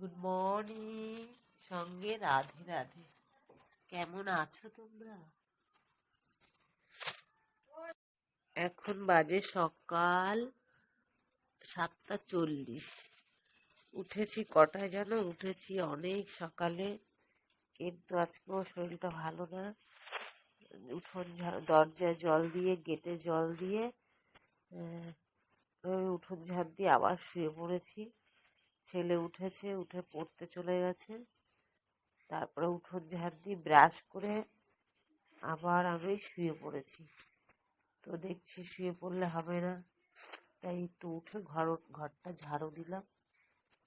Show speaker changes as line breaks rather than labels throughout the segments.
Good morning সঙ্গে রাধে রাধে। কেমন আছো তোমরা? এখন বাজে সকাল সাতটা চল্লিশ। উঠেছি কটায় জানো? উঠেছি অনেক সকালে, কিন্তু আজকেও শরীরটা ভালো না। উঠোন দরজায় জল দিয়ে, গেটে জল দিয়ে উঠোন ঝাড় দিয়ে আবার শুয়ে পড়েছি। ছেলে উঠেছে, উঠে পড়তে চলে গেছে। তারপরে উঠোন ঝাড় দিয়ে ব্রাশ করে আবার আমি শুয়ে পড়েছি। তো দেখছি শুয়ে পড়লে হবে না। তাই একটু উঠে ঘর, ঘরটা ঝাড়ু দিলাম।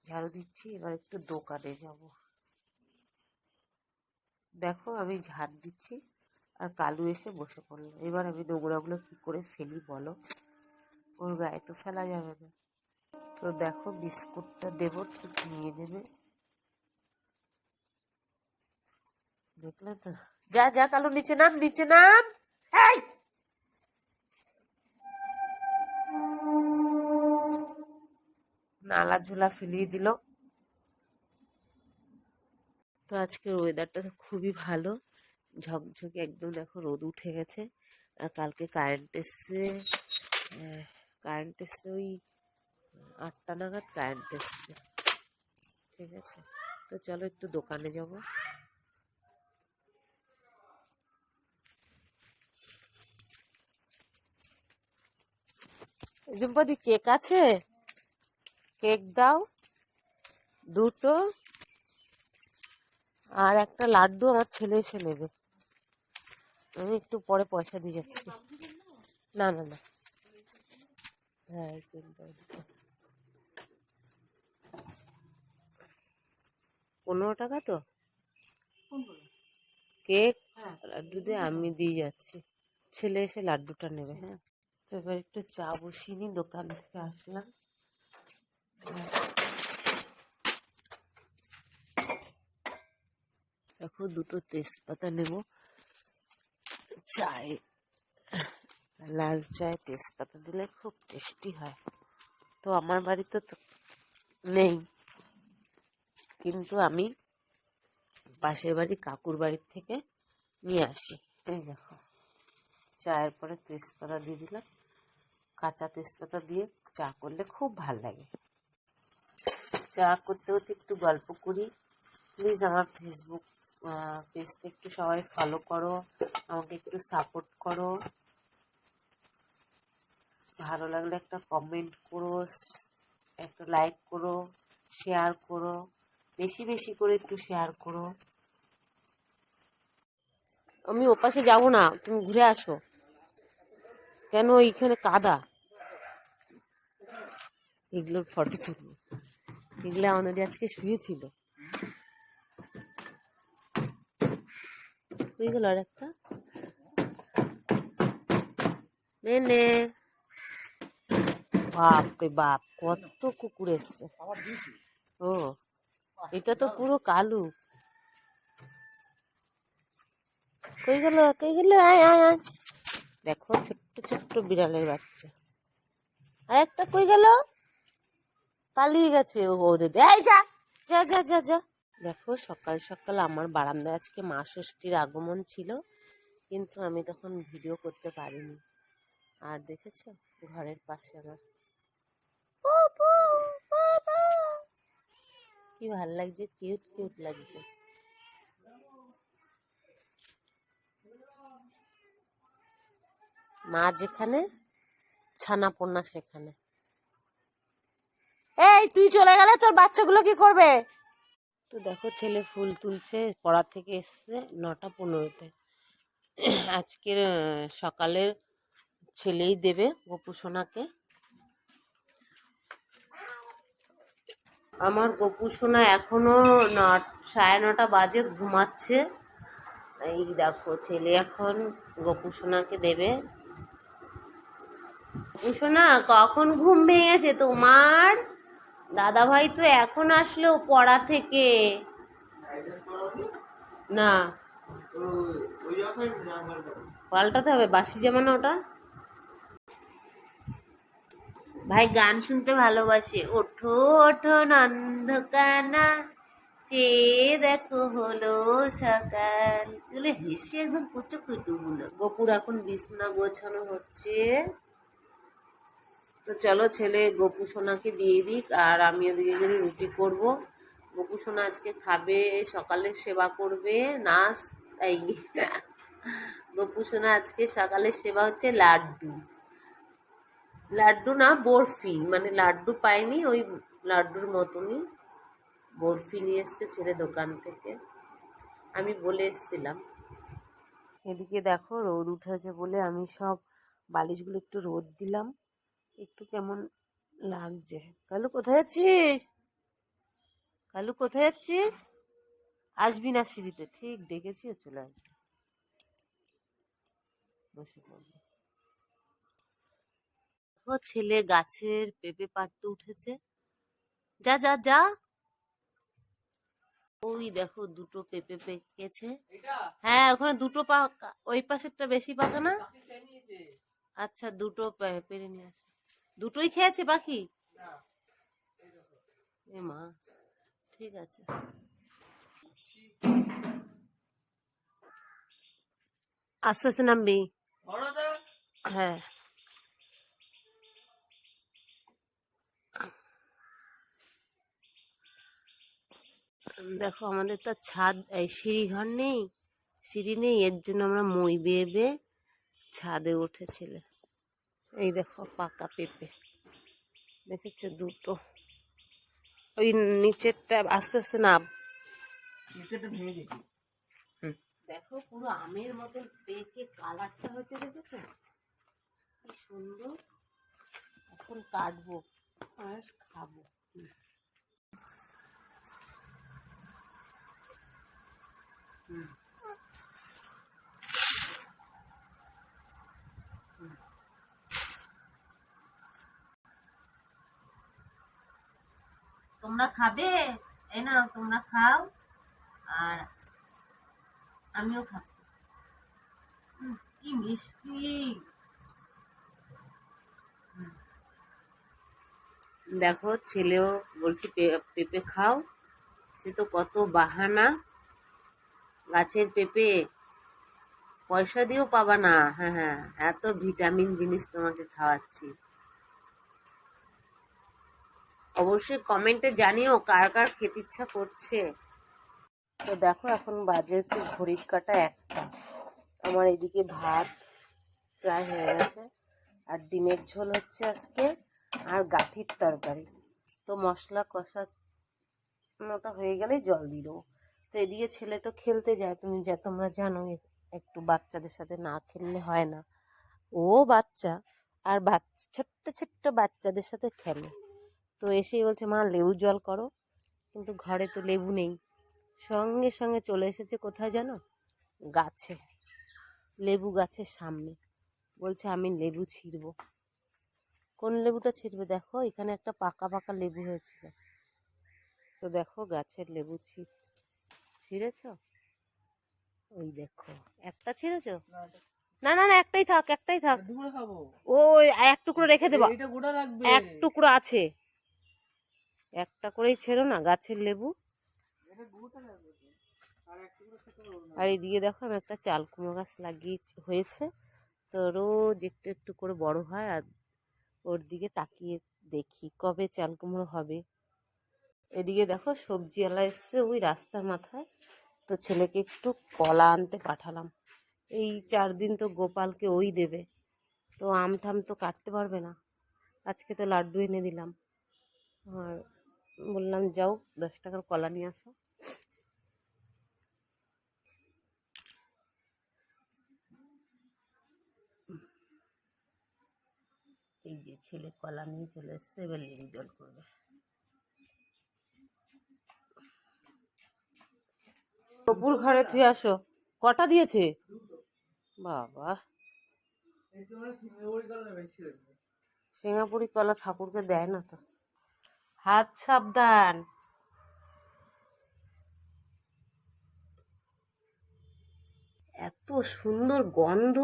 ঝাড়ু দিচ্ছি, এবার একটু দোকানে যাব। দেখো আমি ঝাড় দিচ্ছি আর কালু এসে বসে পড়ল। এবার আমি নোংরাগুলো কী করে ফেলি বলো? ওর গায়ে তো ফেলা যাবে না। তো দেখো বিস্কুটটা দেবো, ঠিক নিয়ে নেবে। দেখলে তো? যা যা কালো, নিচে নাম নিচে নাম। এই! নালা ঝোলা ফেলিয়ে দিল। তো আজকের ওয়েদারটা খুবই ভালো। ঝকঝকে একদম দেখো রোদ উঠে গেছে। আর কালকে কারেন্ট এসছে কারেন্ট এসছে ওই আটটা নাগাদ কারেন্ট এসছে। ঠিক আছে? তো চলো একটু দোকানে যাব। জুম্পাদি, কেক আছে? কেক দাও। দুটো। আর একটা লাড্ডু আমার ছেলে এসে নেবে। আমি একটু পরে পয়সা দিয়ে যাচ্ছি। না না না। হ্যাঁ পনেরো টাকা তো? কেক লাড্ডু দিয়ে আমি দিয়ে যাচ্ছি। ছেলে এসে লাড্ডুটা নেবে হ্যাঁ? তো এবার একটু চা বসিয়ে নিই দোকান থেকে আসলাম। দেখো দুটো তেজপাতা নেব। চায়ে লাল চায়ে তেজপাতা দিলে খুব টেস্টি হয়। তো আমার বাড়িতে তো নেই। কিন্তু আমি পাশের বাড়ি কাকুর বাড়ির থেকে নিয়ে আসি। এই দেখো, চায়ের পরে তেজপাতা দিয়ে দিলাম। কাঁচা তেজপাতা দিয়ে চা করলে খুব ভালো লাগে। চা করতে করতে একটু গল্প করি। প্লিজ আমার ফেসবুক পেজটা একটু সবাই ফলো করো, আমাকে একটু সাপোর্ট করো। ভালো লাগলে একটা কমেন্ট করো, একটা লাইক করো শেয়ার করো। বেশি বেশি করে একটু শেয়ার করো। আমি ওপাশে যাব না, তুমি ঘুরে আসো। কেন এইখানে কাদা? এগুলোর ফটো তুলবো। এগুলো আমাদের আজকে শুয়েছিল। হয়ে আর একটা? নে বাপ রে বাপ, কত কুকুর এসছে। ও। এটা তো পুরো কালু। কই গেল? কই গেল? আয় আয় আয়। দেখো, ছোট্ট ছোট্ট বিড়ালের বাচ্চা। আর একটা কই গেল? পালিয়ে গেছে ও ওদের এই যা যা যা যা যা। দেখো, সকাল সকাল আমার বারান্দায় আজকে মা ষষ্ঠীর আগমন ছিল, কিন্তু আমি তখন ভিডিও করতে পারিনি। আর দেখেছ? ঘরের পাশে আমার পুপু, বাবা। কি ভালো লাগছে? কিউট কিউট লাগছে। মা যেখানে ছানা পড়না সেখানে। এই, তুই চলে গেলে তোর বাচ্চাগুলো কি করবে? তো দেখো, ছেলে ফুল তুলছে, পড়া থেকে এসছে নটা পনেরোতে। আজকের সকালের ছেলেই দেবে গপু সোনাকে আমার গপু সোনা এখনও ন সাড়ে নটা বাজে ঘুমাচ্ছে। এই দেখো, ছেলে এখন গপু সোনাকে দেবে। গপু সোনা, কখন ঘুম ভেঙেছে তোমার? দাদা ভাই তো এখন আসলো পড়া থেকে। না। পাল্টাতে হবে বাসি জামানা ওটা? ভাই, গান শুনতে ভালোবাসে। ওঠো ওঠো নন্দকানা, চেয়ে দেখো হলো সকাল। এগুলো হেসে একদম কুচু কুটুগুলো গোপুর এখন বিছনা গোছানো হচ্ছে। তো চলো ছেলে গোপু সোনাকে দিয়ে দিক, আর আমি ওদিকে করে রুটি করব। গোপু সোনা আজকে খাবে, সকালে সেবা করবে, নাচ, এই, গোপু সোনা আজকে সকালে সেবা হচ্ছে লাড্ডু। লাড্ডু না, বরফি। মানে লাড্ডু পাইনি, ওই লাড্ডুর মতনই বরফি নিয়ে এসছে ছেলে দোকান থেকে। আমি বলে এসছিলাম। এদিকে দেখো, রোদ উঠেছে বলে আমি সব বালিশগুলো একটু রোদ দিলাম। একটু কেমন লাগছে। কালু, কোথায় যাচ্ছিস? কালু, কোথায় যাচ্ছিস? আসবি না সিঁড়িতে। ঠিক, দেখেছি, চলে আসবি। বসে পড়বি। ছেলে গাছের পেঁপে পাড়তে উঠেছে। যা যা যা। ওই দেখো দুটো পেঁপে পেকেছে। হ্যাঁ ওখানে দুটো পাকা ওই পাশেরটা বেশি পাকা না? আচ্ছা দুটো পেরে নিয়ে আসো। দুটোই খেয়েছে বাকি? এ মা ঠিক আছে। আস্তে আস্তে নামবি। হ্যাঁ। দেখো আমাদের তো ছাদ এই সিঁড়ি ঘর নেই। সিঁড়ি নেই এর জন্য আমরা মই বেয়ে বেয়ে ছাদে উঠেছিল। এই দেখো পাকা পেঁপে। দেখেছ দুটো? ওই নিচেরটা আস্তে আস্তে নাম। দেখো পুরো আমের মতন পেকে কালারটা হচ্ছে দেখেছ? কি সুন্দর। এখন কাটবো আর খাব। তোমরা খাবে? এই না তোমরা খাও। আর আমিও খাচ্ছি। কি মিষ্টি। দেখো, ছেলেও বলছি পেঁপে খাও। সে তো কত বাহানা। গাছের পেঁপে। পয়সা দিয়েও পাবা না। হ্যাঁ হ্যাঁ এত ভিটামিন জিনিস তোমাকে খাওয়াচ্ছি। অবশ্যই কমেন্টে জানিও কার কার খেতে ইচ্ছা করছে। তো দেখো, এখন বাজে হচ্ছে ঘড়ির কাটা একটা। আমার এদিকে ভাত প্রায় হয়ে গেছে। আর ডিমের ঝোল হচ্ছে আজকে, আর গাঠির তরকারি। তো মশলা কষানোটা হয়ে গেলেই জল দিয়ে দেবো। তো এদিকে ছেলে তো খেলতে যায়, তুমি যা, তোমরা জানো একটু বাচ্চাদের সাথে না খেললে হয় না। ও বাচ্চা, আর বাচ্চা ছোট্ট ছোট্ট বাচ্চাদের সাথে খেলে। তো এসেই বলছে, মা, লেবু জল করো। কিন্তু ঘরে তো লেবু নেই। সঙ্গে সঙ্গে চলে এসেছে কোথায় জানো? গাছে, লেবু গাছের সামনে। বলছে, আমি লেবু ছিঁড়বো। কোন লেবুটা ছিঁড়বে দেখো? এখানে একটা পাকা পাকা লেবু হয়েছিল। তো দেখো, গাছের লেবু ছিঁড় ছিঁড়েছ? ওই দেখো। একটা ছিঁড়েছ? না না না একটাই থাক একটাই থাক। ওই এক টুকরো রেখে দেবা। এক টুকরো আছে। একটা করেই ছেড়ো না গাছের লেবু।
আর
আর এদিকে দেখো আমি একটা চাল কুমড়ো গাছ লাগিয়ে হয়েছে। তো রোজ একটু একটু করে বড় হয় আর ওর দিকে তাকিয়ে দেখি কবে চাল কুমড়ো হবে। এদিকে দেখো সবজিওয়ালা এসছে ওই রাস্তার মাথায়। তো ছেলেকে একটু কলা আনতে পাঠালাম। এই চার দিন তো গোপালকে ওই দেবে। তো আম থাম তো কাটতে পারবে না। আজকে তো লাড্ডু এনে দিলাম। আর বললাম, যাও, দশ টাকার কলা নিয়ে আসো। এই যে ছেলে কলা নিয়ে চলে এসছে, এবার লেবু জল করবে। কপুর ঘরে থুয়ে আসো। কটা দিয়েছে? বাবা।
সিঙ্গাপুরি
কলা ঠাকুরকে দেয় না তো। হাত সাবধান। এত সুন্দর গন্ধ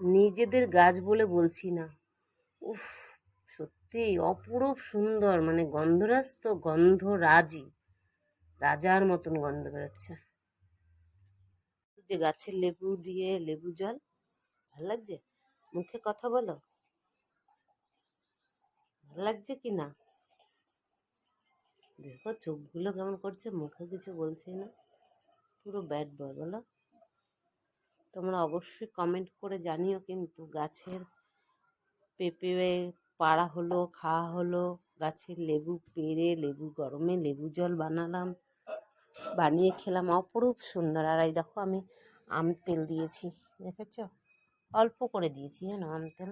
নিজেদের গাছ বলে বলছি না। উফ, সত্যি অপরূপ সুন্দর। মানে গন্ধরাজ তো গন্ধরাজই। রাজার মতন গন্ধ বেরোচ্ছে। যে গাছের লেবু দিয়ে লেবু জল, ভালো লাগছে? মুখে কথা বলো। ভালো লাগছে কি না? দেখো, চোখগুলো কেমন করছে, মুখে কিছু বলছে না। পুরো ব্যাড বয় বলো। তোমরা অবশ্যই কমেন্ট করে জানিও কিন্তু গাছের পেঁপে পাড়া হলো, খাওয়া হলো, গাছের লেবু পেড়ে, লেবু গরমে, লেবু জল বানালাম। বানিয়ে খেলাম। অপরূপ সুন্দর। আর এই দেখো আমি আম তেল দিয়েছি, দেখেছ? অল্প করে দিয়েছি, জানো আম তেল?